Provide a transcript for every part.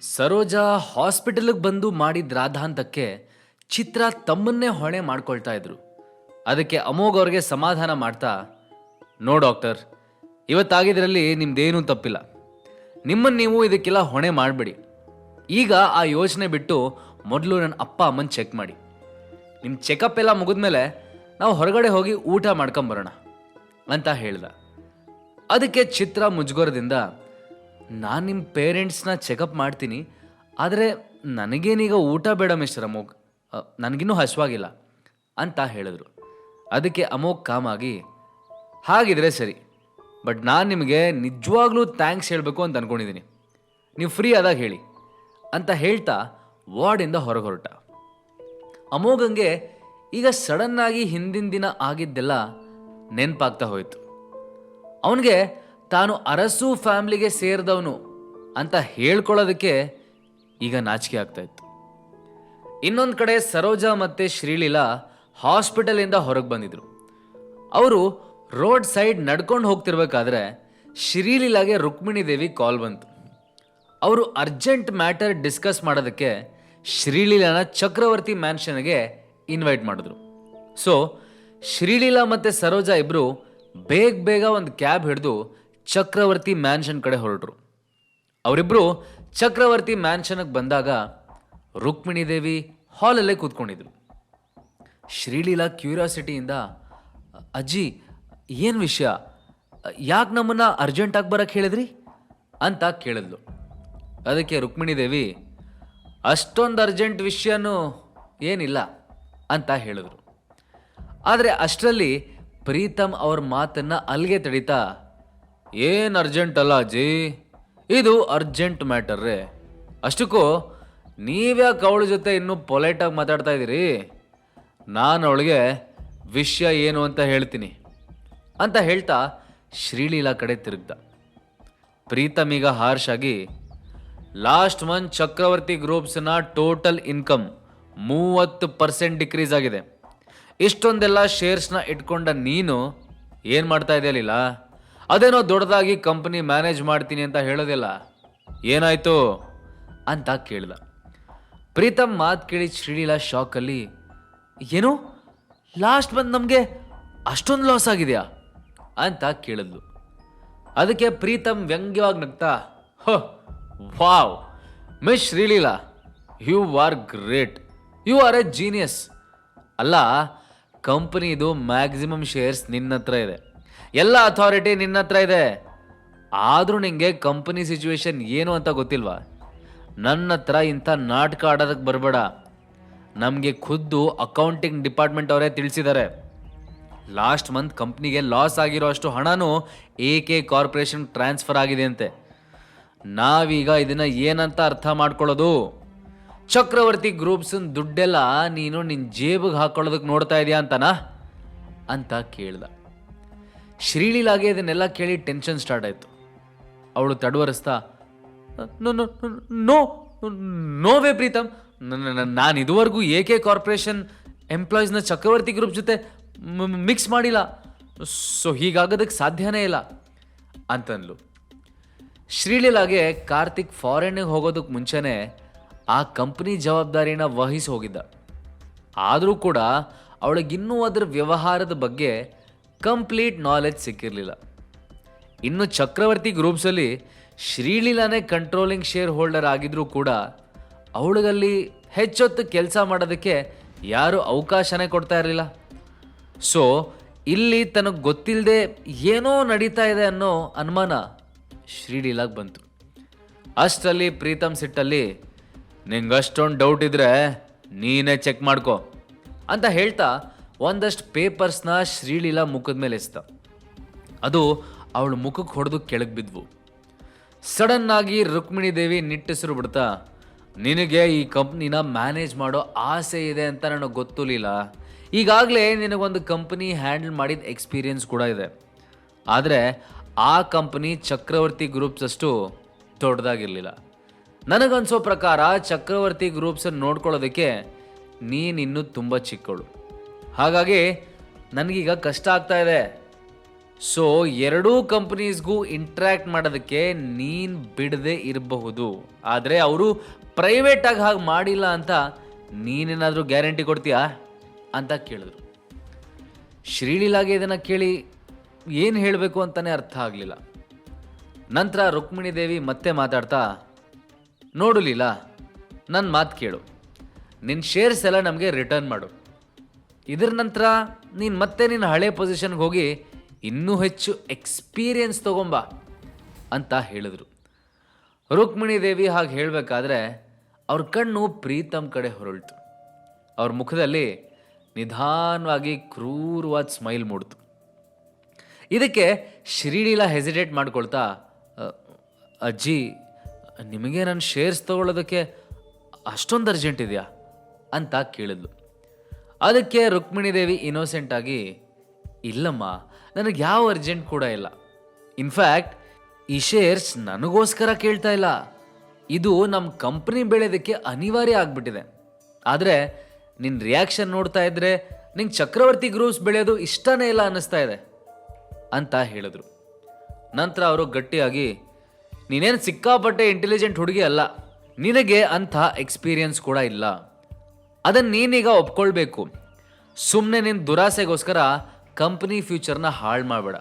ಸರೋಜಾ ಹಾಸ್ಪಿಟಲ್ಗೆ ಬಂದು ಮಾಡಿದ ರಾಧಾಂತಕ್ಕೆ ಚಿತ್ರ ತಮ್ಮನ್ನೇ ಹೊಣೆ ಮಾಡ್ಕೊಳ್ತಾ ಇದ್ರು. ಅದಕ್ಕೆ ಅಮೋಘ ಅವ್ರಿಗೆ ಸಮಾಧಾನ ಮಾಡ್ತಾ, ನೋ ಡಾಕ್ಟರ್, ಇವತ್ತಾಗಿದ್ರಲ್ಲಿ ನಿಮ್ದೇನೂ ತಪ್ಪಿಲ್ಲ. ನಿಮ್ಮನ್ನು ನೀವು ಇದಕ್ಕೆಲ್ಲ ಹೊಣೆ ಮಾಡಬೇಡಿ. ಈಗ ಆ ಯೋಚನೆ ಬಿಟ್ಟು ಮೊದಲು ನನ್ನ ಅಪ್ಪ ಅಮ್ಮನ ಚೆಕ್ ಮಾಡಿ. ನಿಮ್ಮ ಚೆಕಪ್ ಎಲ್ಲ ಮುಗಿದ್ಮೇಲೆ ನಾವು ಹೊರಗಡೆ ಹೋಗಿ ಊಟ ಮಾಡ್ಕೊಂಬರೋಣ, ಅಂತ ಹೇಳ್ದ. ಅದಕ್ಕೆ ಚಿತ್ರ ಮುಜುಗರದಿಂದ ನಾನು ನಿಮ್ಮ ಪೇರೆಂಟ್ಸ್ನ ಚೆಕಪ್ ಮಾಡ್ತೀನಿ ಆದರೆ ನನಗೇನೀಗ ಊಟ ಬೇಡ ಮಿಸ್ಟರ್ ಅಮೋಘ್. ಅ, ನನಗಿನ್ನೂ ಹಸುವಾಗಿಲ್ಲ ಅಂತ ಹೇಳಿದ್ರು. ಅದಕ್ಕೆ ಅಮೋಘ್ ಕಾಮಾಗಿ ಹಾಗಿದ್ರೆ ಸರಿ ಬಟ್ ನಾನು ನಿಮಗೆ ನಿಜವಾಗ್ಲೂ ಥ್ಯಾಂಕ್ಸ್ ಹೇಳಬೇಕು ಅಂತ ಅಂದ್ಕೊಂಡಿದ್ದೀನಿ ನೀವು ಫ್ರೀ ಆದಾಗ ಹೇಳಿ ಅಂತ ಹೇಳ್ತಾ ವಾರ್ಡಿಂದ ಹೊರಗೆ ಹೊರಟ. ಅಮೋಘಂಗೆ ಈಗ ಸಡನ್ನಾಗಿ ಹಿಂದಿನ ದಿನ ಆಗಿದ್ದೆಲ್ಲ ನೆನಪಾಗ್ತಾ ಹೋಯಿತು. ಅವನಿಗೆ ತಾನು ಅರಸು ಫ್ಯಾಮ್ಲಿಗೆ ಸೇರಿದವನು ಅಂತ ಹೇಳ್ಕೊಳ್ಳೋದಕ್ಕೆ ಈಗ ನಾಚಿಕೆ ಆಗ್ತಾ ಇತ್ತು. ಇನ್ನೊಂದು ಕಡೆ ಸರೋಜಾ ಮತ್ತು ಶ್ರೀಲೀಲಾ ಹಾಸ್ಪಿಟಲಿಂದ ಹೊರಗೆ ಬಂದಿದ್ರು. ಅವರು ರೋಡ್ ಸೈಡ್ ನಡ್ಕೊಂಡು ಹೋಗ್ತಿರ್ಬೇಕಾದ್ರೆ ಶ್ರೀಲೀಲಾಗೆ ರುಕ್ಮಿಣಿ ದೇವಿ ಕಾಲ್ ಬಂತು. ಅವರು ಅರ್ಜೆಂಟ್ ಮ್ಯಾಟರ್ ಡಿಸ್ಕಸ್ ಮಾಡೋದಕ್ಕೆ ಶ್ರೀಲೀಲಾನ ಚಕ್ರವರ್ತಿ ಮ್ಯಾನ್ಷನ್ಗೆ ಇನ್ವೈಟ್ ಮಾಡಿದ್ರು. ಸೊ, ಶ್ರೀಲೀಲಾ ಮತ್ತು ಸರೋಜಾ ಇಬ್ಬರು ಬೇಗ ಬೇಗ ಒಂದು ಕ್ಯಾಬ್ ಹಿಡಿದು ಚಕ್ರವರ್ತಿ ಮ್ಯಾನ್ಷನ್ ಕಡೆ ಹೊರಟರು. ಅವರಿಬ್ಬರು ಚಕ್ರವರ್ತಿ ಮ್ಯಾನ್ಷನ್ಗೆ ಬಂದಾಗ ರುಕ್ಮಿಣಿ ದೇವಿ ಹಾಲಲ್ಲೇ ಕೂತ್ಕೊಂಡಿದ್ರು. ಶ್ರೀಲೀಲಾ ಕ್ಯೂರಿಯಾಸಿಟಿಯಿಂದ, ಅಜ್ಜಿ, ಏನು ವಿಷಯ? ಯಾಕೆ ನಮ್ಮನ್ನು ಅರ್ಜೆಂಟಾಗಿ ಬರೋಕ್ಕೆ ಹೇಳಿದ್ರಿ? ಅಂತ ಕೇಳಿದ್ಲು. ಅದಕ್ಕೆ ರುಕ್ಮಿಣಿ ದೇವಿ, ಅಷ್ಟೊಂದು ಅರ್ಜೆಂಟ್ ವಿಷಯನೂ ಏನಿಲ್ಲ ಅಂತ ಹೇಳಿದ್ರು. ಆದರೆ ಅಷ್ಟರಲ್ಲಿ ಪ್ರೀತಮ್ ಅವ್ರ ಮಾತನ್ನು ಅಲ್ಲಿಗೆ ತಡೀತಾ ಏನು ಅರ್ಜೆಂಟ್ ಅಲ್ಲ ಅಜ್ಜಿ? ಇದು ಅರ್ಜೆಂಟ್ ಮ್ಯಾಟರ್ರೇ ಅಷ್ಟಕ್ಕೂ ನೀವ್ಯಾಕೆ ಅವಳ ಜೊತೆ ಇನ್ನೂ ಪೊಲೈಟಾಗಿ ಮಾತಾಡ್ತಾ ಇದ್ದೀರಿ ನಾನು ಅವಳಿಗೆ ವಿಷಯ ಏನು ಅಂತ ಹೇಳ್ತೀನಿ. ಅಂತ ಹೇಳ್ತಾ ಶ್ರೀಲೀಲಾ ಕಡೆ ತಿರುಗ್ದ. ಪ್ರೀತಮ್ ಈಗ ಹಾರ್ಷ್ ಆಗಿ ಲಾಸ್ಟ್ ಮಂತ್ ಚಕ್ರವರ್ತಿ ಗ್ರೂಪ್ಸ್ನ ಟೋಟಲ್ ಇನ್ಕಮ್ ಮೂವತ್ತು ಪರ್ಸೆಂಟ್ ಡಿಕ್ರೀಸ್ ಆಗಿದೆ. ಇಷ್ಟೊಂದೆಲ್ಲ ಶೇರ್ಸ್ನ ಇಟ್ಕೊಂಡ ನೀನು ಏನು ಮಾಡ್ತಾ ಇದೆಯಲ್ಲ ಅದೇನೋ ದೊಡ್ಡದಾಗಿ ಕಂಪನಿ ಮ್ಯಾನೇಜ್ ಮಾಡ್ತೀನಿ ಅಂತ ಹೇಳೋದಿಲ್ಲ. ಏನಾಯ್ತು? ಅಂತ ಕೇಳಿದ. ಪ್ರೀತಮ್ ಮಾತು ಕೇಳಿ ಶ್ರೀಲೀಲಾ ಶಾಕಲ್ಲಿ, ಏನು? ಲಾಸ್ಟ್ ಬಂದು ನಮಗೆ ಅಷ್ಟೊಂದು ಲಾಸ್ ಆಗಿದೆಯಾ? ಅಂತ ಕೇಳಿದ್ಲು. ಅದಕ್ಕೆ ಪ್ರೀತಮ್ ವ್ಯಂಗ್ಯವಾಗಿ ನಗ್ತಾ, ಹೋ, wow! Miss Sreeleela, you are great. You are a genius. ಅಲ್ಲ, ಕಂಪನಿದು ಮ್ಯಾಕ್ಸಿಮಮ್ ಶೇರ್ಸ್ ನಿನ್ನ ಹತ್ರ ಇದೆ. ಎಲ್ಲ ಅಥಾರಿಟಿ ನಿನ್ನ ಹತ್ರ ಇದೆ. ಆದರೂ ನಿಂಗೆ ಕಂಪನಿ ಸಿಚುವೇಶನ್ ಏನು ಅಂತ ಗೊತ್ತಿಲ್ವಾ? ನನ್ನ ಹತ್ರ ಇಂಥ ನಾಟಕ ಆಡೋದಕ್ಕೆ ಬರಬೇಡ. ನಮಗೆ ಖುದ್ದು ಅಕೌಂಟಿಂಗ್ ಡಿಪಾರ್ಟ್ಮೆಂಟ್ ಅವರೇ ತಿಳಿಸಿದ್ದಾರೆ. ಲಾಸ್ಟ್ ಮಂತ್ ಕಂಪ್ನಿಗೆ ಲಾಸ್ ಆಗಿರೋ ಅಷ್ಟು ಹಣನೂ ಎ ಕೆ ಕಾರ್ಪೊರೇಷನ್ ಟ್ರಾನ್ಸ್ಫರ್ ಆಗಿದೆ ಅಂತೆ ನಾವೀಗ ಇದನ್ನ ಏನಂತ ಅರ್ಥ ಮಾಡ್ಕೊಳ್ಳೋದು? ಚಕ್ರವರ್ತಿ ಗ್ರೂಪ್ಸ್ ದುಡ್ಡೆಲ್ಲ ನೀನು ನಿನ್ನ ಜೇಬಿಗೆ ಹಾಕೊಳ್ಳೋದಕ್ಕೆ ನೋಡ್ತಾ ಇದೆಯಾ ಅಂತನಾ? ಅಂತ ಕೇಳ್ದ. ಶ್ರೀಲೀಲಾಗೆ ಇದನ್ನೆಲ್ಲ ಕೇಳಿ ಟೆನ್ಷನ್ ಸ್ಟಾರ್ಟ್ ಆಯಿತು. ಅವಳು ತಡವರಿಸ್ತಾ no no no no way Preetham. ನಾನು ಇದುವರೆಗೂ ಎ ಕೆ ಕಾರ್ಪೊರೇಷನ್ ಎಂಪ್ಲಾಯೀಸ್ನ ಚಕ್ರವರ್ತಿ ಗ್ರೂಪ್ ಜೊತೆ ಮಿಕ್ಸ್ ಮಾಡಿಲ್ಲ. ಸೊ ಹೀಗಾಗೋದಕ್ಕೆ ಸಾಧ್ಯನೇ ಇಲ್ಲ ಅಂತನ್ಲು ಶ್ರೀಲೀಲಾಗೆ ಕಾರ್ತಿಕ್ ಫಾರಿನ್ಗೆ ಹೋಗೋದಕ್ಕೆ ಮುಂಚೆನೇ ಆ ಕಂಪ್ನಿ ಜವಾಬ್ದಾರಿನ ವಹಿಸಿ ಹೋಗಿದ್ದ. ಆದರೂ ಕೂಡ ಅವಳಿಗಿನ್ನೂ ಅದರ ವ್ಯವಹಾರದ ಬಗ್ಗೆ ಕಂಪ್ಲೀಟ್ ನಾಲೆಜ್ ಸಿಕ್ಕಿರಲಿಲ್ಲ. ಇನ್ನು ಚಕ್ರವರ್ತಿ ಗ್ರೂಪ್ಸಲ್ಲಿ ಶ್ರೀಲೀಲಾನೇ ಕಂಟ್ರೋಲಿಂಗ್ ಶೇರ್ ಹೋಲ್ಡರ್ ಆಗಿದ್ರೂ ಕೂಡ ಅವಳಿಗಲ್ಲಿ ಹೆಚ್ಚೊತ್ತು ಕೆಲಸ ಮಾಡೋದಕ್ಕೆ ಯಾರೂ ಅವಕಾಶನೇ ಕೊಡ್ತಾ ಇರಲಿಲ್ಲ. ಸೊ ಇಲ್ಲಿ ತನಗೆ ಗೊತ್ತಿಲ್ಲದೆ ಏನೋ ನಡೀತಾ ಇದೆ ಅನ್ನೋ ಅನುಮಾನ ಶ್ರೀಡೀಲಾಗಿ ಬಂತು. ಅಷ್ಟರಲ್ಲಿ ಪ್ರೀತಮ್ ಸಿಟ್ಟಲ್ಲಿ ನಿಂಗೆ ಅಷ್ಟೊಂದು ಡೌಟ್ ಇದ್ರೆ ನೀನೇ ಚೆಕ್ ಮಾಡ್ಕೊ ಅಂತ ಹೇಳ್ತಾ ಒಂದಷ್ಟು ಪೇಪರ್ಸ್ನ ಶ್ರೀಲೀಲಾ ಮುಖದ ಮೇಲೆ ಎಸ್ತ. ಅದು ಅವಳ ಮುಖಕ್ಕೆ ಹೊಡೆದು ಕೆಳಗೆ ಬಿದ್ವು. ಸಡನ್ ಆಗಿ ರುಕ್ಮಿಣಿ ದೇವಿ ನಿಟ್ಟೆಸರು ಬಿಡ್ತಾ, ನಿನಗೆ ಈ ಕಂಪ್ನಿನ ಮ್ಯಾನೇಜ್ ಮಾಡೋ ಆಸೆ ಇದೆ ಅಂತ ನನಗೆ ಗೊತ್ತಿರಲಿಲ್ಲ ಈಗಾಗಲೇ ನಿನಗೊಂದು ಕಂಪ್ನಿ ಹ್ಯಾಂಡಲ್ ಮಾಡಿದ ಎಕ್ಸ್ಪೀರಿಯನ್ಸ್ ಕೂಡ ಇದೆ. ಆದರೆ ಆ ಕಂಪ್ನಿ ಚಕ್ರವರ್ತಿ ಗ್ರೂಪ್ಸ್ ಅಷ್ಟು ದೊಡ್ಡದಾಗಿರಲಿಲ್ಲ. ನನಗನ್ಸೋ ಪ್ರಕಾರ ಚಕ್ರವರ್ತಿ ಗ್ರೂಪ್ಸನ್ನು ನೋಡ್ಕೊಳ್ಳೋದಕ್ಕೆ ನೀನಿನ್ನೂ ತುಂಬ ಚಿಕ್ಕವಳು. ಹಾಗಾಗಿ ನನಗೀಗ ಕಷ್ಟ ಆಗ್ತಾ ಇದೆ. ಸೊ ಎರಡೂ ಕಂಪ್ನೀಸ್ಗೂ ಇಂಟ್ರ್ಯಾಕ್ಟ್ ಮಾಡೋದಕ್ಕೆ ನೀನು ಬಿಡದೆ ಇರಬಹುದು. ಆದರೆ ಅವರು ಪ್ರೈವೇಟಾಗಿ ಹಾಗೆ ಮಾಡಿಲ್ಲ ಅಂತ ನೀನೇನಾದರೂ ಗ್ಯಾರಂಟಿ ಕೊಡ್ತೀಯಾ ಅಂತ ಕೇಳಿದ್ರು. ಶ್ರೀಲೀಲಾಗೆ ಇದನ್ನು ಕೇಳಿ ಏನು ಹೇಳಬೇಕು ಅಂತಲೇ ಅರ್ಥ ಆಗಲಿಲ್ಲ. ನಂತರ ರುಕ್ಮಿಣಿ ದೇವಿ ಮತ್ತೆ ಮಾತಾಡ್ತಾ, ನೋಡು ಲೀಲಾ ನನ್ನ ಮಾತು ಕೇಳು. ನಿನ್ನ ಶೇರ್ಸ್ ಎಲ್ಲ ನಮಗೆ ರಿಟರ್ನ್ ಮಾಡು. ಇದರ ನಂತರ ನೀನು ಮತ್ತೆ ನಿನ್ನ ಹಳೆ ಪೊಸಿಷನ್ಗೆ ಹೋಗಿ ಇನ್ನೂ ಹೆಚ್ಚು ಎಕ್ಸ್ಪೀರಿಯನ್ಸ್ ತೊಗೊಂಬ ಅಂತ ಹೇಳಿದ್ರು. ರುಕ್ಮಿಣಿ ದೇವಿ ಹಾಗೆ ಹೇಳಬೇಕಾದ್ರೆ ಅವ್ರ ಕಣ್ಣು ಪ್ರೀತಮ್ ಕಡೆ ಹೊರಳ್ತು. ಅವ್ರ ಮುಖದಲ್ಲಿ ನಿಧಾನವಾಗಿ ಕ್ರೂರವಾದ ಸ್ಮೈಲ್ ಮೂಡ್ತು. ಇದಕ್ಕೆ ಶ್ರೀಲೀಲಾ ಹೆಸಿಟೇಟ್ ಮಾಡ್ಕೊಳ್ತಾ ಅಜ್ಜಿ, ನಿಮಗೆ ನನ್ನ ಶೇರ್ಸ್ ತೊಗೊಳ್ಳೋದಕ್ಕೆ ಅಷ್ಟೊಂದು ಅರ್ಜೆಂಟ್ ಇದೆಯಾ? ಅಂತ ಕೇಳಿದ್ಲು. ಅದಕ್ಕೆ ರುಕ್ಮಿಣಿ ದೇವಿ ಇನ್ನೋಸೆಂಟ್ ಆಗಿ, ಇಲ್ಲಮ್ಮ, ನನಗೆ ಯಾವ ಅರ್ಜೆಂಟ್ ಕೂಡ ಇಲ್ಲ. ಇನ್ಫ್ಯಾಕ್ಟ್ ಈ ಶೇರ್ಸ್ ನನಗೋಸ್ಕರ ಕೇಳ್ತಾ ಇಲ್ಲ. ಇದು ನಮ್ಮ ಕಂಪ್ನಿ ಬೆಳೆಯೋದಕ್ಕೆ ಅನಿವಾರ್ಯ ಆಗ್ಬಿಟ್ಟಿದೆ. ಆದರೆ ನಿನ್ನ ರಿಯಾಕ್ಷನ್ ನೋಡ್ತಾ ಇದ್ರೆ, ನಿಂಗೆ ಚಕ್ರವರ್ತಿ ಗ್ರೂಪ್ಸ್ ಬೆಳೆಯೋದು ಇಷ್ಟನೇ ಇಲ್ಲ ಅನ್ನಿಸ್ತಾ ಇದೆ, ಅಂತ ಹೇಳಿದ್ರು. ನಂತರ ಅವರು ಗಟ್ಟಿಯಾಗಿ, ನೀನೇನು ಸಿಕ್ಕಾಪಟ್ಟೆ ಇಂಟೆಲಿಜೆಂಟ್ ಹುಡುಗಿ ಅಲ್ಲ. ನಿನಗೆ ಅಂಥ ಎಕ್ಸ್ಪೀರಿಯನ್ಸ್ ಕೂಡ ಇಲ್ಲ. ಅದನ್ನು ನೀನೀಗ ಒಪ್ಕೊಳ್ಬೇಕು. ಸುಮ್ಮನೆ ನಿನ್ನ ದುರಾಸೆಗೋಸ್ಕರ ಕಂಪ್ನಿ ಫ್ಯೂಚರ್ನ ಹಾಳು ಮಾಡಬೇಡ.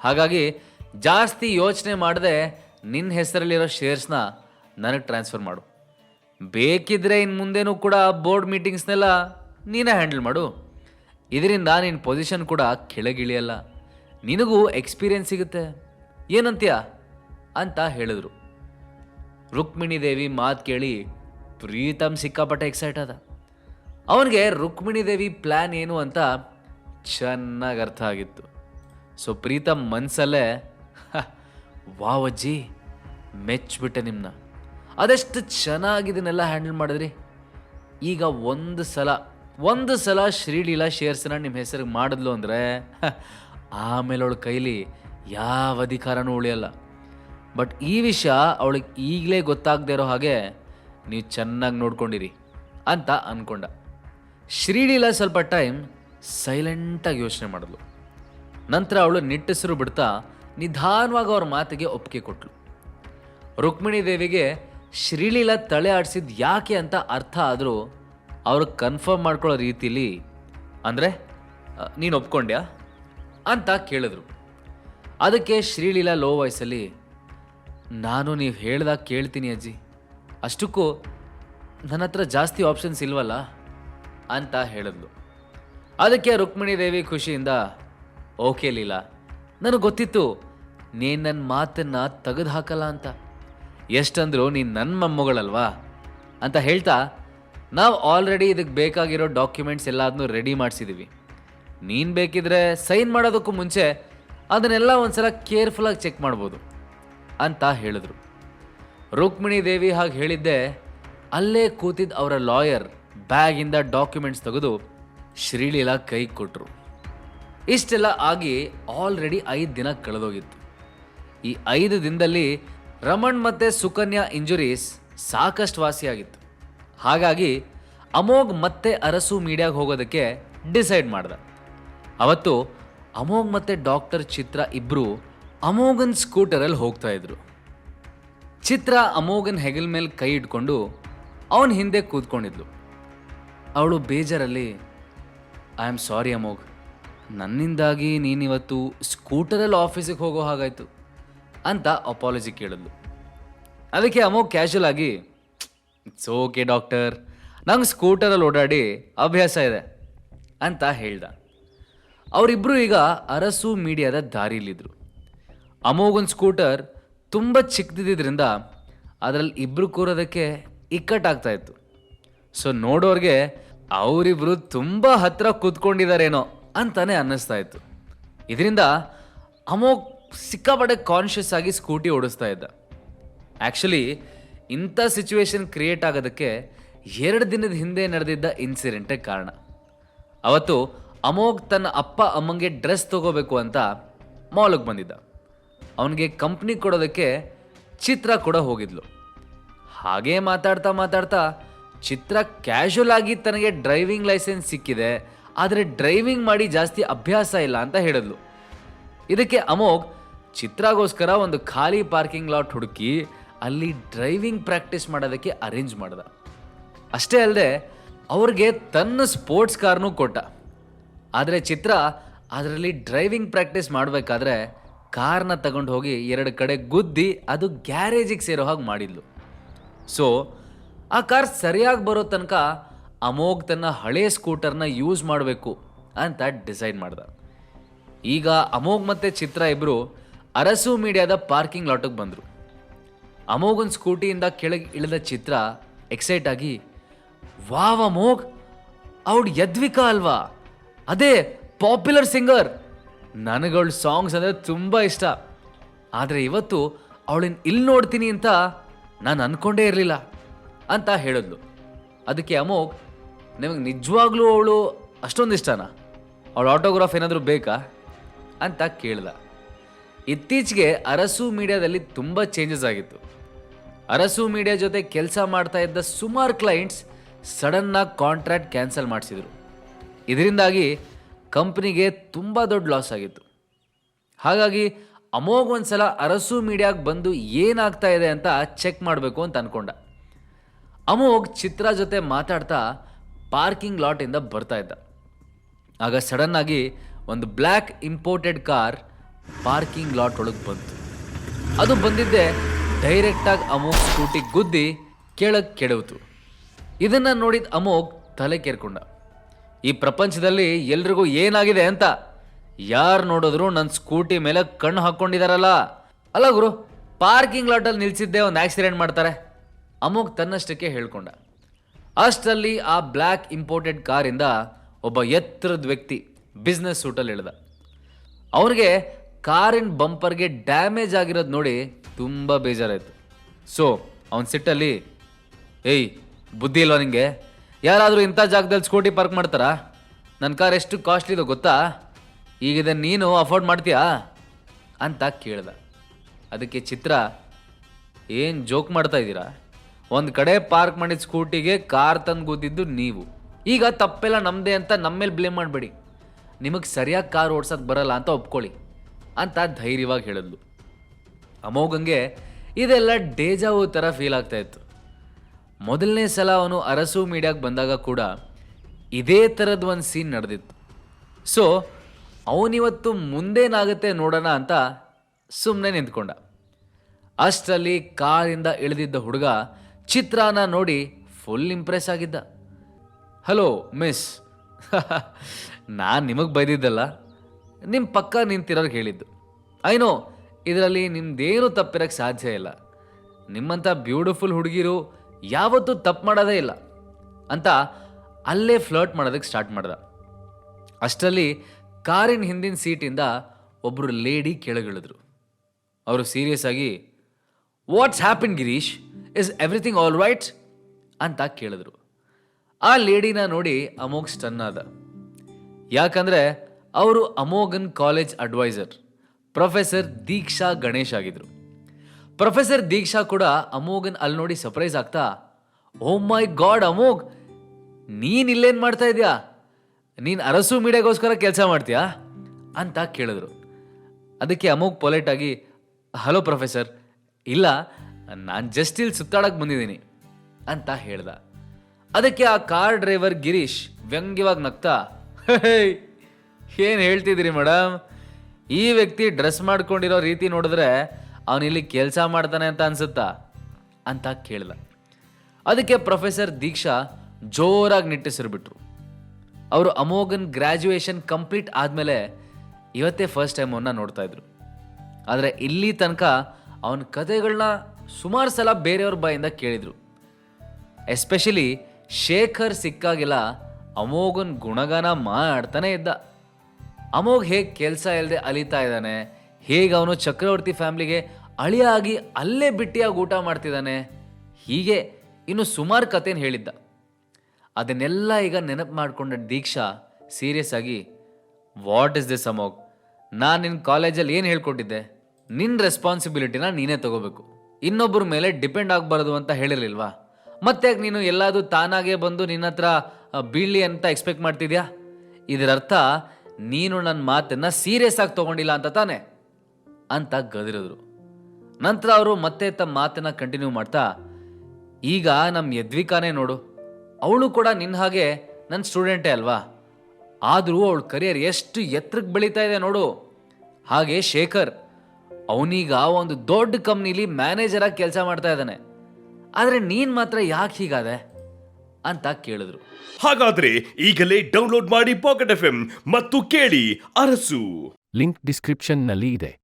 ಹಾಗಾಗಿ ಜಾಸ್ತಿ ಯೋಚನೆ ಮಾಡದೆ ನಿನ್ನ ಹೆಸರಲ್ಲಿರೋ ಶೇರ್ಸ್ನ ನನಗೆ ಟ್ರಾನ್ಸ್ಫರ್ ಮಾಡು. ಬೇಕಿದ್ರೆ ಇನ್ನು ಮುಂದೇನೂ ಕೂಡ ಬೋರ್ಡ್ ಮೀಟಿಂಗ್ಸ್ನೆಲ್ಲ ನೀನೇ ಹ್ಯಾಂಡಲ್ ಮಾಡು. ಇದರಿಂದ ನಿನ್ನ ಪೊಸಿಷನ್ ಕೂಡ ಕೆಳಗಿಳಿಯಲ್ಲ. ನಿನಗೂ ಎಕ್ಸ್ಪೀರಿಯನ್ಸ್ ಸಿಗುತ್ತೆ. ಏನಂತೀಯ? ಅಂತ ಹೇಳಿದ್ರು. ರುಕ್ಮಿಣಿ ದೇವಿ ಮಾತು ಕೇಳಿ ಪ್ರೀತಮ್ ಸಿಕ್ಕಾಪಟ್ಟೆ ಎಕ್ಸೈಟ್ ಆದ. ಅವನಿಗೆ ರುಕ್ಮಿಣಿ ದೇವಿ ಪ್ಲ್ಯಾನ್ ಏನು ಅಂತ ಚೆನ್ನಾಗಿ ಅರ್ಥ ಆಗಿತ್ತು. ಸೊ ಪ್ರೀತಮ್ ಮನಸ್ಸಲ್ಲೇ ವಾವಜ್ಜಿ ಮೆಚ್ಚಿಬಿಟ್ಟೆ ನಿಮ್ಮನ್ನ ಅದೆಷ್ಟು ಚೆನ್ನಾಗಿ ಇದನ್ನೆಲ್ಲ ಹ್ಯಾಂಡಲ್ ಮಾಡಿದ್ರಿ? ಈಗ ಒಂದು ಸಲ ಒಂದು ಸಲ ಶ್ರೀಲೀಲಾ ಶೇರ್ಸನ ನಿಮ್ಮ ಹೆಸರಿಗೆ ಮಾಡಿದ್ಲು ಅಂದರೆ ಆಮೇಲೆ ಅವಳ ಕೈಲಿ ಯಾವ ಅಧಿಕಾರನೂ ಉಳಿಯಲ್ಲ. ಬಟ್ ಈ ವಿಷಯ ಅವಳಿಗೆ ಈಗಲೇ ಗೊತ್ತಾಗದೇ ಇರೋ ಹಾಗೆ ನೀವು ಚೆನ್ನಾಗಿ ನೋಡ್ಕೊಂಡಿರಿ ಅಂತ ಅಂದ್ಕೊಂಡ ಶ್ರೀಲೀಲಾ ಸ್ವಲ್ಪ ಟೈಮ್ ಸೈಲೆಂಟಾಗಿ ಯೋಚನೆ ಮಾಡಿದ್ಲು. ನಂತರ ಅವಳು ನಿಟ್ಟುಸಿರು ಬಿಡ್ತಾ ನಿಧಾನವಾಗಿ ಅವ್ರ ಮಾತಿಗೆ ಒಪ್ಪಿಗೆ ಕೊಟ್ಲು. ರುಕ್ಮಿಣಿ ದೇವಿಗೆ ಶ್ರೀಲೀಲಾ ತಲೆ ಆಡಿಸಿದ ಯಾಕೆ ಅಂತ ಅರ್ಥ ಆದರೂ ಅವರು ಕನ್ಫರ್ಮ್ ಮಾಡ್ಕೊಳ್ಳೋ ರೀತಿಲಿ, ಅಂದರೆ ನೀನು ಒಪ್ಕೊಂಡ್ಯಾ? ಅಂತ ಕೇಳಿದ್ರು. ಅದಕ್ಕೆ ಶ್ರೀಲೀಲಾ ಲೋ ವಾಯ್ಸಲ್ಲಿ ನಾನು ನೀವು ಹೇಳ್ದಾಗ ಕೇಳ್ತೀನಿ ಅಜ್ಜಿ. ಅಷ್ಟಕ್ಕೂ ನನ್ನ ಹತ್ರ ಜಾಸ್ತಿ ಆಪ್ಷನ್ಸ್ ಇಲ್ವಲ್ಲ? ಅಂತ ಹೇಳಿದ್ಲು. ಅದಕ್ಕೆ ರುಕ್ಮಿಣಿ ದೇವಿ ಖುಷಿಯಿಂದ, ಓಕೆ ಲೀಲಾ, ನನಗೆ ಗೊತ್ತಿತ್ತು ನೀನು ನನ್ನ ಮಾತನ್ನು ತೆಗೆದು ಹಾಕಲ್ಲ ಅಂತ. ಎಷ್ಟಂದ್ರು ನೀನು ನನ್ನ ಮೊಮ್ಮಗಳಲ್ವಾ? ಅಂತ ಹೇಳ್ತಾ, ನಾವು ಆಲ್ರೆಡಿ ಇದಕ್ಕೆ ಬೇಕಾಗಿರೋ ಡಾಕ್ಯುಮೆಂಟ್ಸ್ ಎಲ್ಲದನ್ನೂ ರೆಡಿ ಮಾಡಿಸಿದ್ದೀವಿ ನೀನು ಬೇಕಿದ್ರೆ ಸೈನ್ ಮಾಡೋದಕ್ಕೂ ಮುಂಚೆ ಅದನ್ನೆಲ್ಲ ಒಂದ್ಸಲ ಕೇರ್ಫುಲ್ಲಾಗಿ ಚೆಕ್ ಮಾಡ್ಬೋದು, ಅಂತ ಹೇಳಿದ್ರು. ರುಕ್ಮಿಣಿ ದೇವಿ ಹಾಗೆ ಹೇಳಿದ್ದೆ ಅಲ್ಲೇ ಕೂತಿದ್ದ ಅವರ ಲಾಯರ್ ಬ್ಯಾಗಿಂದ ಡಾಕ್ಯುಮೆಂಟ್ಸ್ ತೆಗೆದು ಶ್ರೀಲೀಲಾ ಕೈ ಕೊಟ್ಟರು ಇಷ್ಟೆಲ್ಲ ಆಗಿ ಆಲ್ರೆಡಿ ಐದು ದಿನ ಕಳೆದೋಗಿತ್ತು. ಈ ಐದು ದಿನದಲ್ಲಿ ರಮಣ್ ಮತ್ತು ಸುಕನ್ಯಾ ಇಂಜುರೀಸ್ ಸಾಕಷ್ಟು ವಾಸಿಯಾಗಿತ್ತು ಹಾಗಾಗಿ ಅಮೋಘ್ ಮತ್ತೆ ಅರಸು ಮೀಡಿಯಾಗೆ ಹೋಗೋದಕ್ಕೆ ಡಿಸೈಡ್ ಮಾಡ್ದ. ಅವತ್ತು ಅಮೋಘ್ ಮತ್ತು ಡಾಕ್ಟರ್ ಚಿತ್ರ ಇಬ್ಬರು ಅಮೋಘನ್ ಸ್ಕೂಟರಲ್ಲಿ ಹೋಗ್ತಾ ಇದ್ರು. ಚಿತ್ರ ಅಮೋಘನ್ ಹೆಗಲ್ ಮೇಲೆ ಕೈ ಇಟ್ಕೊಂಡು ಅವನ ಹಿಂದೆ ಕೂತ್ಕೊಂಡಿದ್ಲು. ಅವಳು ಬೇಜಾರಲ್ಲಿ ಐ ಆಮ್ ಸಾರಿ ಅಮೋಘ್. ನನ್ನಿಂದಾಗಿ ನೀನಿವತ್ತು ಸ್ಕೂಟರಲ್ಲಿ ಆಫೀಸಿಗೆ ಹೋಗೋ ಹಾಗಾಯ್ತು ಅಂತ ಅಪಾಲಜಿ ಕೇಳಿದ್ಲು. ಅದಕ್ಕೆ ಅಮೋಘ್ ಕ್ಯಾಶುಯಲ್ ಆಗಿ ಇಟ್ಸ್ ಓಕೆ ಡಾಕ್ಟರ್ ನಂಗೆ ಸ್ಕೂಟರಲ್ಲಿ ಓಡಾಡಿ ಅಭ್ಯಾಸ ಇದೆ ಅಂತ ಹೇಳ್ದ. ಅವರಿಬ್ಬರು ಈಗ ಅರಸು ಮೀಡಿಯಾದ ದಾರಿಲಿದ್ರು ಅಮೋಘನ್ ಸ್ಕೂಟರ್ ತುಂಬ ಚಿಕ್ಕದಿದ್ದರಿಂದ ಅದರಲ್ಲಿ ಇಬ್ಬರು ಕೂರೋದಕ್ಕೆ ಇಕ್ಕಟ್ಟಾಗ್ತಾ ಇತ್ತು. ಸೊ ನೋಡೋರಿಗೆ ಅವರಿಬ್ರು ತುಂಬ ಹತ್ರ ಕೂತ್ಕೊಂಡಿದ್ದಾರೇನೋ ಅಂತಾನೆ ಅನ್ನಿಸ್ತಾ ಇತ್ತು. ಇದರಿಂದ ಅಮೋಕ್ ಸಿಕ್ಕಾಪಟ್ಟೆ ಕಾನ್ಷಿಯಸ್ ಆಗಿ ಸ್ಕೂಟಿ ಓಡಿಸ್ತಾ ಇದ್ದ. ಆ್ಯಕ್ಚುಲಿ ಇಂಥ ಸಿಚುವೇಶನ್ ಕ್ರಿಯೇಟ್ ಆಗೋದಕ್ಕೆ ಎರಡು ದಿನದ ಹಿಂದೆ ನಡೆದಿದ್ದ ಇನ್ಸಿಡೆಂಟೇ ಕಾರಣ. ಅವತ್ತು ಅಮೋಘ್ ತನ್ನ ಅಪ್ಪ ಅಮ್ಮಂಗೆ ಡ್ರೆಸ್ ತಗೋಬೇಕು ಅಂತ ಮಾಲ್ಗೆ ಬಂದಿದ್ದ. ಅವನಿಗೆ ಕಂಪ್ನಿ ಕೊಡೋದಕ್ಕೆ ಚಿತ್ರ ಕೂಡ ಹೋಗಿದ್ಲು. ಹಾಗೇ ಮಾತಾಡ್ತಾ ಮಾತಾಡ್ತಾ ಚಿತ್ರ ಕ್ಯಾಶುವಲ್ ಆಗಿ ತನಗೆ ಡ್ರೈವಿಂಗ್ ಲೈಸೆನ್ಸ್ ಸಿಕ್ಕಿದೆ, ಆದರೆ ಡ್ರೈವಿಂಗ್ ಮಾಡಿ ಜಾಸ್ತಿ ಅಭ್ಯಾಸ ಇಲ್ಲ ಅಂತ ಹೇಳಿದ್ಲು. ಇದಕ್ಕೆ ಅಮೋಘ್ ಚಿತ್ರಗೋಸ್ಕರ ಒಂದು ಖಾಲಿ ಪಾರ್ಕಿಂಗ್ ಲಾಟ್ ಹುಡುಕಿ ಅಲ್ಲಿ ಡ್ರೈವಿಂಗ್ ಪ್ರಾಕ್ಟೀಸ್ ಮಾಡೋದಕ್ಕೆ ಅರೇಂಜ್ ಮಾಡಿದ. ಅಷ್ಟೇ ಅಲ್ಲದೆ ಅವ್ರಿಗೆ ತನ್ನ ಸ್ಪೋರ್ಟ್ಸ್ ಕಾರ್ನೂ ಕೊಟ್ಟ. ಆದರೆ ಚಿತ್ರ ಅದರಲ್ಲಿ ಡ್ರೈವಿಂಗ್ ಪ್ರಾಕ್ಟೀಸ್ ಮಾಡಬೇಕಾದ್ರೆ ಕಾರ್ನ ತಗೊಂಡು ಹೋಗಿ ಎರಡು ಕಡೆ ಗುದ್ದಿ ಅದು ಗ್ಯಾರೇಜಿಗೆ ಸೇರೋ ಹಾಗೆ ಮಾಡಿದ್ಲು. ಸೊ ಆ ಕಾರ್ ಸರಿಯಾಗಿ ಬರೋ ತನಕ ಅಮೋಘ್ ತನ್ನ ಹಳೆ ಸ್ಕೂಟರ್ನ ಯೂಸ್ ಮಾಡಬೇಕು ಅಂತ ಡಿಸೈಡ್ ಮಾಡ್ದ. ಈಗ ಅಮೋಘ್ ಮತ್ತು ಚಿತ್ರ ಇಬ್ಬರು ಅರಸು ಮೀಡಿಯಾದ ಪಾರ್ಕಿಂಗ್ ಲಾಟಿಗೆ ಬಂದರು. ಅಮೋಘನ್ ಸ್ಕೂಟಿಯಿಂದ ಕೆಳಗೆ ಇಳಿದ ಚಿತ್ರ ಎಕ್ಸೈಟ್ ಆಗಿ, ವಾವ್ ಅಮೋಘ್ ಅವಳು ಯದ್ವಿಕಾ ಅಲ್ವಾ? ಅದೇ ಪಾಪ್ಯುಲರ್ ಸಿಂಗರ್. ನನಗಳ ಸಾಂಗ್ಸ್ ಅಂದರೆ ತುಂಬ ಇಷ್ಟ. ಆದರೆ ಇವತ್ತು ಅವಳನ್ನ ಇಲ್ಲಿ ನೋಡ್ತೀನಿ ಅಂತ ನಾನು ಅಂದ್ಕೊಂಡೇ ಇರಲಿಲ್ಲ. ಅಂತ ಹೇಳಿದ್ಲು. ಅದಕ್ಕೆ ಅಮೋಘ್, ನಿಮಗೆ ನಿಜವಾಗ್ಲೂ ಅವಳು ಅಷ್ಟೊಂದು ಇಷ್ಟನಾ? ಅವಳ ಆಟೋಗ್ರಾಫ್ ಏನಾದರೂ ಬೇಕಾ? ಅಂತ ಕೇಳ್ದ. ಇತ್ತೀಚೆಗೆ ಅರಸು ಮೀಡಿಯಾದಲ್ಲಿ ತುಂಬ ಚೇಂಜಸ್ ಆಗಿತ್ತು. ಅರಸು ಮೀಡಿಯಾ ಜೊತೆ ಕೆಲಸ ಮಾಡ್ತಾ ಇದ್ದ ಸುಮಾರು ಕ್ಲೈಂಟ್ಸ್ ಸಡನ್ನಾಗಿ ಕಾಂಟ್ರಾಕ್ಟ್ ಕ್ಯಾನ್ಸಲ್ ಮಾಡಿಸಿದರು. ಇದರಿಂದಾಗಿ ಕಂಪ್ನಿಗೆ ತುಂಬ ದೊಡ್ಡ ಲಾಸ್ ಆಗಿತ್ತು. ಹಾಗಾಗಿ ಅಮೋಘ್ ಒಂದ್ಸಲ ಅರಸು ಮೀಡಿಯಾಗೆ ಬಂದು ಏನಾಗ್ತಾ ಇದೆ ಅಂತ ಚೆಕ್ ಮಾಡಬೇಕು ಅಂತ ಅನ್ಕೊಂಡ. ಅಮೋಘ್ ಚಿತ್ರ ಜೊತೆ ಮಾತಾಡ್ತಾ ಪಾರ್ಕಿಂಗ್ ಲಾಟಿಂದ ಬರ್ತಾ ಇದ್ದ. ಆಗ ಸಡನ್ ಆಗಿ ಒಂದು black imported car parking lot ಒಳಗೆ ಬಂತು. ಅದು ಬಂದಿದ್ದೆ ಡೈರೆಕ್ಟಾಗಿ ಅಮೋಘ್ ಸ್ಕೂಟಿ ಗುದ್ದಿ ಕೆಳಗೆ ಕೆಡವಿತು. ಇದನ್ನ ನೋಡಿದ ಅಮೋಘ್ ತಲೆ ಕೇರ್ಕೊಂಡ. ಈ ಪ್ರಪಂಚದಲ್ಲಿ ಎಲ್ರಿಗೂ ಏನಾಗಿದೆ ಅಂತ ಯಾರು ನೋಡಿದ್ರು ನನ್ನ ಸ್ಕೂಟಿ ಮೇಲೆ ಕಣ್ಣು ಹಾಕ್ಕೊಂಡಿದಾರಲ್ಲ. ಅಲ್ಲ ಗುರು, ಪಾರ್ಕಿಂಗ್ ಲಾಟಲ್ಲಿ ನಿಲ್ಸಿದ್ದೆ ಒಂದು ಆಕ್ಸಿಡೆಂಟ್ ಮಾಡ್ತಾರೆ. ಅಮೋಘ್ ತನ್ನಷ್ಟಕ್ಕೆ ಹೇಳ್ಕೊಂಡ. ಅಷ್ಟರಲ್ಲಿ ಆ ಬ್ಲ್ಯಾಕ್ ಇಂಪೋರ್ಟೆಡ್ ಕಾರಿಂದ ಒಬ್ಬ ಎತ್ತರದ ವ್ಯಕ್ತಿ ಬಿಸ್ನೆಸ್ ಸೂಟಲ್ಲಿ ಇಳಿದ. ಅವನಿಗೆ ಕಾರಿನ ಬಂಪರ್ಗೆ ಡ್ಯಾಮೇಜ್ ಆಗಿರೋದು ನೋಡಿ ತುಂಬ ಬೇಜಾರಾಯಿತು. ಸೊ, ಅವನ ಸಿಟ್ಟಲ್ಲಿ, ಏಯ್, ಬುದ್ಧಿ ಇಲ್ವಾ ನಿಮಗೆ ಯಾರಾದರೂ ಇಂಥ ಜಾಗದಲ್ಲಿ ಸ್ಕೂಟಿ ಪಾರ್ಕ್ ಮಾಡ್ತಾರಾ? ನನ್ನ ಕಾರ್ ಎಷ್ಟು ಕಾಸ್ಟ್ಲಿದೋ ಗೊತ್ತಾ? ಈಗ ಇದನ್ನು ನೀನು ಅಫೋರ್ಡ್ ಮಾಡ್ತೀಯಾ? ಅಂತ ಕೇಳ್ದ. ಅದಕ್ಕೆ ಚಿತ್ರ, ಏನು ಜೋಕ್ ಮಾಡ್ತಾ ಇದ್ದೀರಾ? ಒಂದು ಕಡೆ ಪಾರ್ಕ್ ಮಾಡಿದ ಸ್ಕೂಟಿಗೆ ಕಾರ್ ತಂದು ಕೂತಿದ್ದು ನೀವು. ಈಗ ತಪ್ಪೆಲ್ಲ ನಮ್ಮದೇ ಅಂತ ನಮ್ಮ ಮೇಲೆ ಬ್ಲೇಮ್ ಮಾಡಬೇಡಿ. ನಿಮಗೆ ಸರಿಯಾಗಿ ಕಾರ್ ಓಡ್ಸೋಕೆ ಬರಲ್ಲ ಅಂತ ಒಪ್ಕೊಳ್ಳಿ ಅಂತ ಧೈರ್ಯವಾಗಿ ಹೇಳಿದ್ಲು. ಅಮೋಘಂಗೆ ಇದೆಲ್ಲ ಡೇಜಾವು ಥರ ಫೀಲ್ ಆಗ್ತಾ ಇತ್ತು. ಮೊದಲನೇ ಸಲ ಅವನು ಅರಸು ಮೀಡಿಯಾಗೆ ಬಂದಾಗ ಕೂಡ ಇದೇ ಥರದ ಒಂದು ಸೀನ್ ನಡೆದಿತ್ತು. ಸೊ ಅವನಿವತ್ತು ಮುಂದೇನಾಗುತ್ತೆ ನೋಡೋಣ ಅಂತ ಸುಮ್ಮನೆ ನಿಂತ್ಕೊಂಡ. ಅಷ್ಟರಲ್ಲಿ ಕಾರಿಂದ ಇಳಿದಿದ್ದ ಹುಡುಗ ಚಿತ್ರಾನ ನೋಡಿ ಫುಲ್ ಇಂಪ್ರೆಸ್ ಆಗಿದ್ದ. Hello, miss. ನಾನು ನಿಮಗೆ ಬೈದಿದ್ದಲ್ಲ ನಿಮ್ಮ ಪಕ್ಕ ನಿಂತಿರೋರ್ಗೆ ಹೇಳಿದ್ದು. ಐನೋ ಇದರಲ್ಲಿ ನಿಮ್ದೇನು ತಪ್ಪಿರೋಕ್ಕೆ ಸಾಧ್ಯ ಇಲ್ಲ. ನಿಮ್ಮಂಥ ಬ್ಯೂಟಿಫುಲ್ ಹುಡುಗಿರು ಯಾವತ್ತೂ ತಪ್ಪು ಮಾಡೋದೇ ಇಲ್ಲ. ಅಂತ ಅಲ್ಲೇ ಫ್ಲರ್ಟ್ ಮಾಡೋದಕ್ಕೆ ಸ್ಟಾರ್ಟ್ ಮಾಡ್ದ. ಅಷ್ಟರಲ್ಲಿ ಕಾರಿನ ಹಿಂದಿನ ಸೀಟಿಂದ ಒಬ್ಬರು ಲೇಡಿ ಕೆಳಗಿಳಿದ್ರು. ಅವರು ಸೀರಿಯಸ್ ಆಗಿ, what's happen Girish? Is everything all right ಅಂತ ಕೇಳಿದ್ರು. ಆ ಲೇಡಿನ ನೋಡಿ ಅಮೋಘ್ ಸ್ಟನ್ ಆದ. ಯಾಕಂದ್ರೆ ಅವರು ಅಮೋಘನ್ college advisor professor Deeksha Ganesh ಆಗಿದ್ರು. ಪ್ರೊಫೆಸರ್ ದೀಕ್ಷಾ ಕೂಡ ಅಮೋಘನ್ ಅಲ್ಲಿ ನೋಡಿ ಸರ್ಪ್ರೈಸ್ ಆಗ್ತಾ ಓ ಮೈ ಗಾಡ್ ಅಮೋಘ್, ನೀನು ಇಲ್ಲೇನು ಮಾಡ್ತಾ ಇದೆಯಾ? ನೀನು ಅರಸು ಮೀಡಿಯಾಗೋಸ್ಕರ ಕೆಲಸ ಮಾಡ್ತೀಯಾ? ಅಂತ ಕೇಳಿದ್ರು. ಅದಕ್ಕೆ ಅಮೋಘ್ ಪೊಲೈಟ್ ಆಗಿ ಹಲೋ ಪ್ರೊಫೆಸರ್ ಇಲ್ಲ ನಾನು ಜಸ್ಟ್ ಇಲ್ಲಿ ಸುತ್ತಾಡಕ್ಕೆ ಬಂದಿದ್ದೀನಿ ಅಂತ ಹೇಳ್ದ. ಅದಕ್ಕೆ ಆ ಕಾರ್ ಡ್ರೈವರ್ ಗಿರೀಶ್ ವ್ಯಂಗ್ಯವಾಗಿ ನಗ್ತಾ ಏನು ಹೇಳ್ತಿದ್ದೀರಿ ಮೇಡಮ್ ಈ ವ್ಯಕ್ತಿ ಡ್ರೆಸ್ ಮಾಡ್ಕೊಂಡಿರೋ ರೀತಿ ನೋಡಿದ್ರೆ ಅವನಿಲ್ಲಿ ಕೆಲಸ ಮಾಡ್ತಾನೆ ಅಂತ ಅನ್ಸುತ್ತಾ? ಅಂತ ಕೇಳ್ದ. ಅದಕ್ಕೆ ಪ್ರೊಫೆಸರ್ ದೀಕ್ಷಾ ಜೋರಾಗಿ ನಿಟ್ಟಿಸಿರ್ಬಿಟ್ರು ಅವರು ಅಮೋಘನ್ ಗ್ರ್ಯಾಜುಯೇಷನ್ ಕಂಪ್ಲೀಟ್ ಆದಮೇಲೆ ಇವತ್ತೇ ಫಸ್ಟ್ ಟೈಮ್ ಅವನ್ನ ನೋಡ್ತಾ ಇದ್ರು. ಆದರೆ ಇಲ್ಲಿ ತನಕ ಅವನ ಕಥೆಗಳನ್ನ ಸುಮಾರು ಸಲ ಬೇರೆಯವ್ರ ಬಾಯಿಂದ ಕೇಳಿದರು. ಎಸ್ಪೆಷಲಿ ಶೇಖರ್ ಸಿಕ್ಕಾಗೆಲ್ಲ ಅಮೋಘನ್ ಗುಣಗಾನ ಮಾಡ್ತಾನೆ ಇದ್ದ. ಅಮೋಘ್ ಹೇಗೆ ಕೆಲಸ ಇಲ್ಲದೆ ಅಲಿತಾ ಇದ್ದಾನೆ, ಹೇಗೆ ಅವನು ಚಕ್ರವರ್ತಿ ಫ್ಯಾಮ್ಲಿಗೆ ಅಳಿಯಾಗಿ ಅಲ್ಲೇ ಬಿಟ್ಟಿಯಾಗಿ ಊಟ ಮಾಡ್ತಿದ್ದಾನೆ, ಹೀಗೆ ಇನ್ನು ಸುಮಾರು ಕಥೆನ ಹೇಳಿದ್ದ. ಅದನ್ನೆಲ್ಲ ಈಗ ನೆನಪು ಮಾಡಿಕೊಂಡ ದೀಕ್ಷಾ ಸೀರಿಯಸ್ ಆಗಿ, ವಾಟ್ ಇಸ್ ದಿಸ್ ಅಮೋಘ್? ನಾನು ನಿನ್ನ ಕಾಲೇಜಲ್ಲಿ ಏನು ಹೇಳ್ಕೊಟ್ಟಿದ್ದೆ? ನಿನ್ನ ರೆಸ್ಪಾನ್ಸಿಬಿಲಿಟಿನ ನೀನೇ ತಗೋಬೇಕು. ಇನ್ನೊಬ್ಬರ ಮೇಲೆ ಡಿಪೆಂಡ್ ಆಗಬಾರ್ದು ಅಂತ ಹೇಳಿರ್ಲಿಲ್ವಾ? ಮತ್ತೆ ನೀನು ಎಲ್ಲಾದರೂ ತಾನಾಗೆ ಬಂದು ನಿನ್ನ ಹತ್ರ ಬೀಳಲಿ ಅಂತ ಎಕ್ಸ್ಪೆಕ್ಟ್ ಮಾಡ್ತಿದ್ಯಾ? ಇದರರ್ಥ, ನೀನು ನನ್ನ ಮಾತನ್ನು ಸೀರಿಯಸ್ ಆಗಿ ತಗೊಂಡಿಲ್ಲ ಅಂತ ತಾನೆ? ಅಂತ ಗದರಿದ್ರು. ನಂತರ ಅವರು ಮತ್ತೆ ತಮ್ಮ ಮಾತನ್ನು ಕಂಟಿನ್ಯೂ ಮಾಡ್ತಾ, ಈಗ ನಮ್ಮ ಯದ್ವಿಕಾನೇ ನೋಡು, ಅವಳು ಕೂಡ ನಿನ್ನ ಹಾಗೆ ನನ್ನ ಸ್ಟೂಡೆಂಟೇ ಅಲ್ವಾ? ಆದರೂ ಅವಳ ಕರಿಯರ್ ಎಷ್ಟು ಎತ್ತರಕ್ಕೆ ಬೆಳೀತಾ ಇದೆ ನೋಡು. ಹಾಗೆ ಶೇಖರ್ ಅವನೀಗ ಒಂದು ದೊಡ್ಡ ಕಂಪ್ನಿಲಿ ಮ್ಯಾನೇಜರಾಗಿ ಕೆಲಸ ಮಾಡ್ತಾ ಇದ್ದಾನೆ. ಆದರೆ ನೀನು ಮಾತ್ರ ಯಾಕೆ ಹೀಗಾದೆ? ಅಂತ ಕೇಳಿದ್ರು. ಹಾಗಾದ್ರೆ ಈಗಲೇ ಡೌನ್ಲೋಡ್ ಮಾಡಿ ಪಾಕೆಟ್ ಎಫ್ ಮತ್ತು ಕೇಳಿ ಅರಸು. ಲಿಂಕ್ ಡಿಸ್ಕ್ರಿಪ್ಷನ್ನಲ್ಲಿ ಇದೆ.